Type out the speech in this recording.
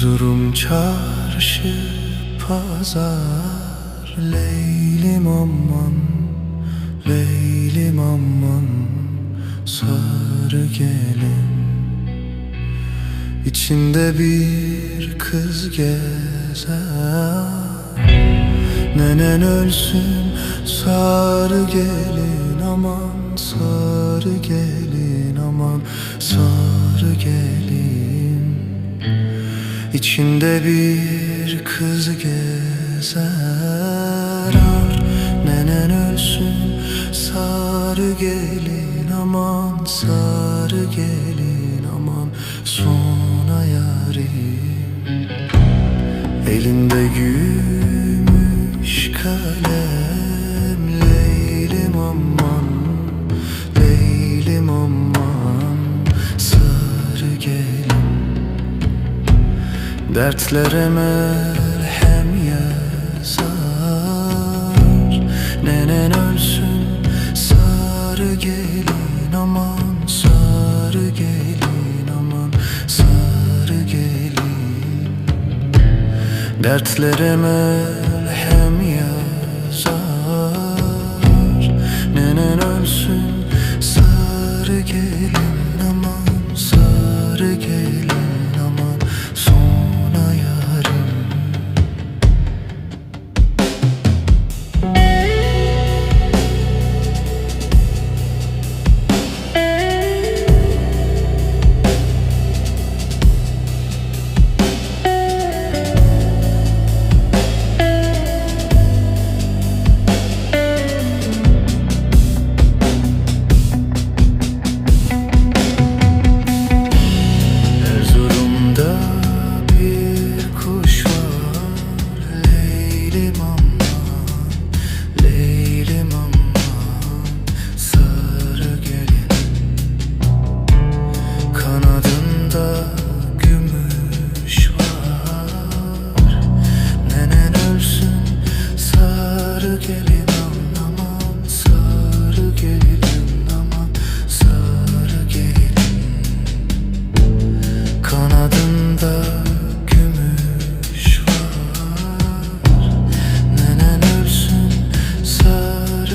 Erzurum çarşı pazar Leylim aman. Gelin İçinde bir kız gezer. Nenen ölsün sarı gelin aman Sarı gelin aman sarı gelin. İçinde bir kız gezer. Ar nenen ölsün sarı gelin aman Sarı gelin aman sona yarim. Elinde gümüş kalem Leylim aman Leylim aman. Sarı gelin. Dertlere merhem yazar. Nenen ölsün sarı gelin aman Dertlere